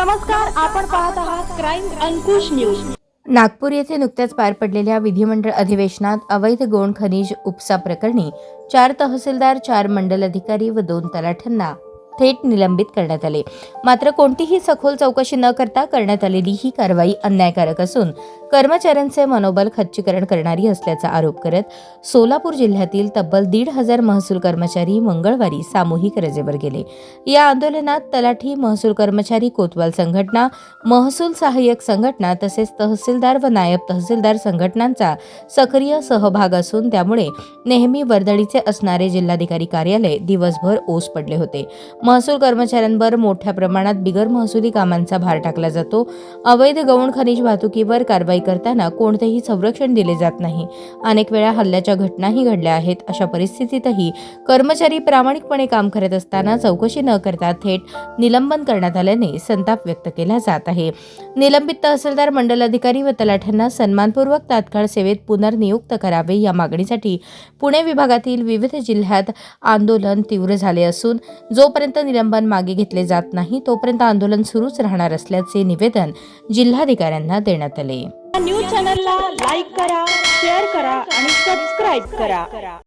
नमस्कार आपण पाहत आहात क्राईम अंकुश न्यूज नागपूर येथे नुकत्याच पार पडलेल्या विधिमंडळ अधिवेशनात अवैध गोण खनिज उपसा प्रकरणी चार तहसीलदार चार मंडल अधिकारी व दोन तलाठ्यांना थेट निलंबित करण्यात आले. मात्र कोणतीही सखोल चौकशी न करता करण्यात आलेली ही कारवाई अन्यायकारक असून कर्मचाऱ्यांचे मनोबल खच्चीकरण करणारी असल्याचा आरोप करत सोलापूर जिल्ह्यातील तब्बल दीड हजार महसूल कर्मचारी मंगळवारी सामूहिक रजेवर गेले. या आंदोलनात तलाठी महसूल कर्मचारी कोतवाल संघटना महसूल सहाय्यक संघटना तसेच तहसीलदार व नायब तहसीलदार संघटनांचा सक्रिय सहभाग असून त्यामुळे नेहमी वर्दळीचे असणारे जिल्हाधिकारी कार्यालय दिवसभर ओस पडले होते. महसूल कर्मचाऱ्यांवर मोठ्या प्रमाणात बिगर महसुली कामांचा भार टाकला जातो. अवैध गौण खनिज वाहतुकीवर कारवाई करताना कोणतेही संरक्षण दिले जात नाही. अनेक वेळा हल्ल्याच्या घटनाही घडल्या आहेत अशा परिस्थितीतही कर्मचारी प्रामाणिकपणे काम करत असताना चौकशी न करता थेट निलंबन करण्यात आल्याने संताप व्यक्त केला जात आहे. निलंबित तहसीलदार मंडल अधिकारी व तलाठ्यांना सन्मानपूर्वक तात्काळ सेवेत पुनर्नियुक्त करावे या मागणीसाठी पुणे विभागातील विविध जिल्ह्यात आंदोलन तीव्र झाले असून जोपर्यंत निलंबन मागे घेतले जात नाही तोपर्यंत आंदोलन सुरूच राहणार असल्याचे निवेदन जिल्हाधिकाऱ्यांना देण्यात आले. न्यूज चॅनलला लाईक करा शेअर करा आणि सबस्क्राईब करा.